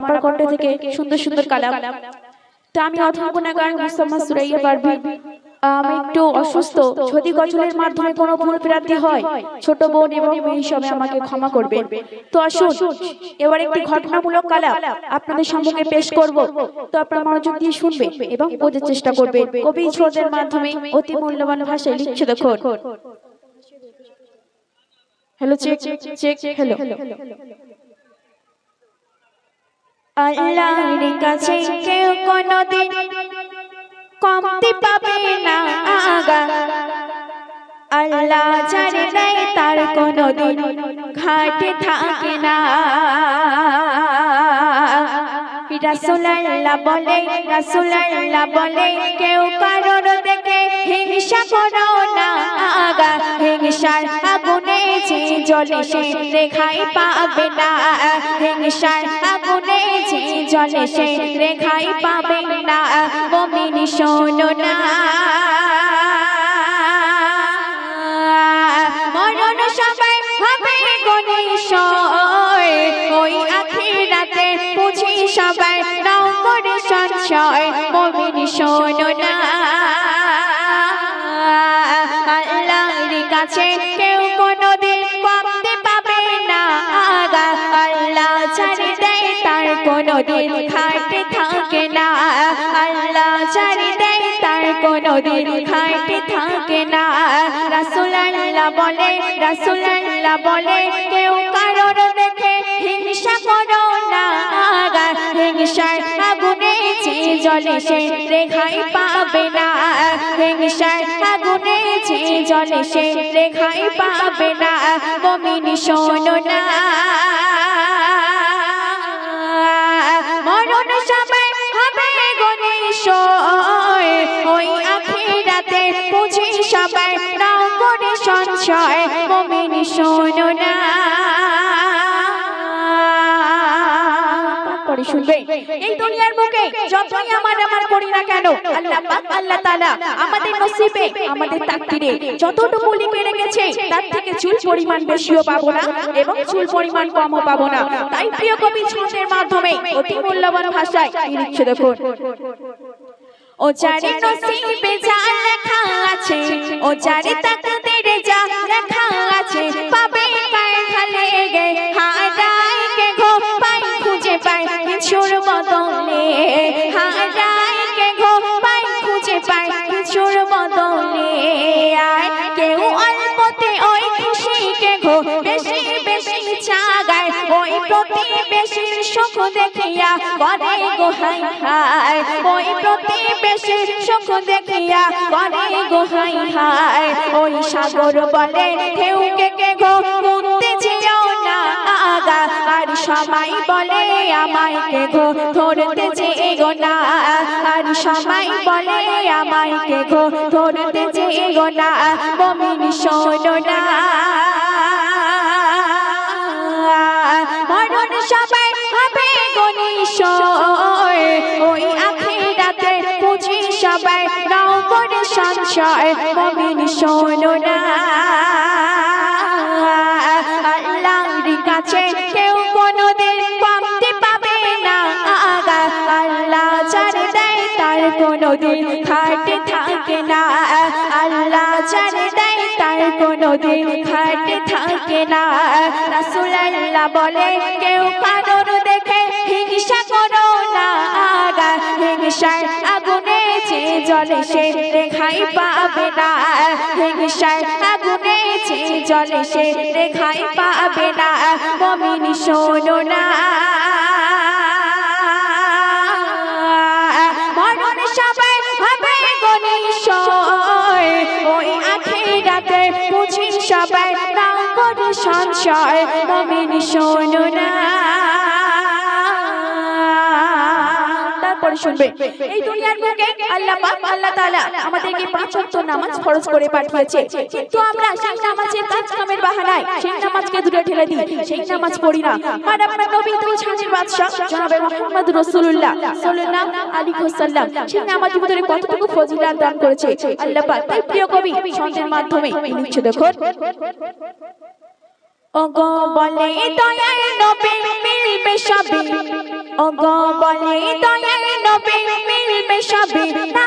আমার কণ্ঠ থেকে সুন্দর সুন্দর কালাম তা আমি অথম গুণাগার মুস্তফা সুরাইয়া পারবি আমি একটু অসুস্থ যদি গজলের মাধ্যমে কোনো ভুল প্রান্তি হয় ছোট বোন এবং মেয়ে হিসাবে আমাকে ক্ষমা করবে তো আসুন এবার একটি ঘটনামূলক কালাম আপনাদের সম্মুখে পেশ করব তো আপনারা মনোযোগ দিয়ে শুনবে এবং বোঝার চেষ্টা করবে কবি ছোটদের মাধ্যমে অতি মূল্যবান ভাষায় লিখছে দেখুন হ্যালো চেক চেক হ্যালো আল্লাহর কাছে কেউ কোনদিন কমতি পাবে না আগা। আল্লাহ তার কোনদিন ঘাটে থাকে না। রাসুলাল্লাহ বলে রাসুলাল্লাহ বলে, কেউ কারোর দেখে হিংসা করো জলে সে রেখাই পাবে না। হিংসার আগুনে যে জলে সে রেখাই পাবে না। মমিন শোনো না। মরণ সবাই হবে গণেশয় ওই আখিরাতে বুঝি সবাই নাও করে মমিন শোনো না। আল্লাহর কাছে কেউ কোনোদিন খাটে থাকে না। আল্লাহ ছাড়ি দেয় তার কোনোদিন খাটে থাকে না। রাসূলুল্লাহ বলে রাসূলুল্লাহ বলে, কেউ কারোর দেখে হিংসা করো না। হিংসার আগুনে যে জলে সে রেখাই পাবে না। হিংসার আগুনে যে জলে সে রেখাই পাবে না। মমিন শোনো না। সংশয় মমিন শোনো না। এই দুনিয়ার বুকে যতই আমার আমার করি না কেন, আল্লাহ পাক, আল্লাহ তাআলা আমাদের নসিবে, আমাদের তাকদিরে যতটুকু লিখে রেখেছে, তার থেকে চুল পরিমাণ বেশিও পাবো না এবং চুল পরিমাণ কমও পাবো না। তাই প্রিয় কবি ছন্দের মাধ্যমে অতি মূল্যবান ভাষায় লিখছে দেখুন, ও যারে নসিবে যা লেখা আছে, ও যারে তাকদিরে প্রতিবেশীর সুখ দেখিয়া করে গো হাই হাই ওই প্রতিবেশীর সুখ দেখিয়া করে গো হাই হাই ওই সাগর বলে ঢেউ কে গো আর সবাই বলে, আমায় কে গো, ধরতে যেও না। আর সবাই বলে, আমায় কে গো, ধরতে যেও না। মমিন শোনো না। করে মমিন শোনো না। আল্লাহর কেউ কোনোদিন কমতে পাবে না। আল্লাহ ছাড় দেয় তার কোনোদিন থাকে না। আল্লাহ ছাড় দেয় তার কোনোদিন খাটে থাকে না। রাসূলুল্লাহ বলে, কেউ কারোর জলে সে রেখাই পাবে না। হিংসার আগুনে যে জলে সে রেখাই পাবে না। মমিন শোনো না। সবাই নাও করে সংশয়। মমিন শোনো না। তারপরে শুনবে। এই দুনিয়ার বুকে আল্লাহ পাক আল্লাহ তাআলা আমাদেরকে পাঁচ ওয়াক্ত নামাজ ফরজ করে পাঠিয়েছে। কিন্তু আমরা সেই নামাজের কাজ কামের বাহানায় সেই নামাজকে দূরে ঠেলে দিই। সেই নামাজ পড়ি না। আর আপনার নবী তো ছাঁচের বাদশা জনাবে মুহাম্মদ রাসূলুল্লাহ সাল্লাল্লাহু আলাইহি ওয়াসাল্লাম। সেই নামাজের ভিতরে কতটুকু ফজিলত দান করেছে? আল্লাহ পাক তাই প্রিয় কবি ছন্দের মাধ্যমে লিখছে দেখুন ওগো বলে দয়ার নবী মিলবে সবে ওগো বলে দয়ার তবে মিলবে সবে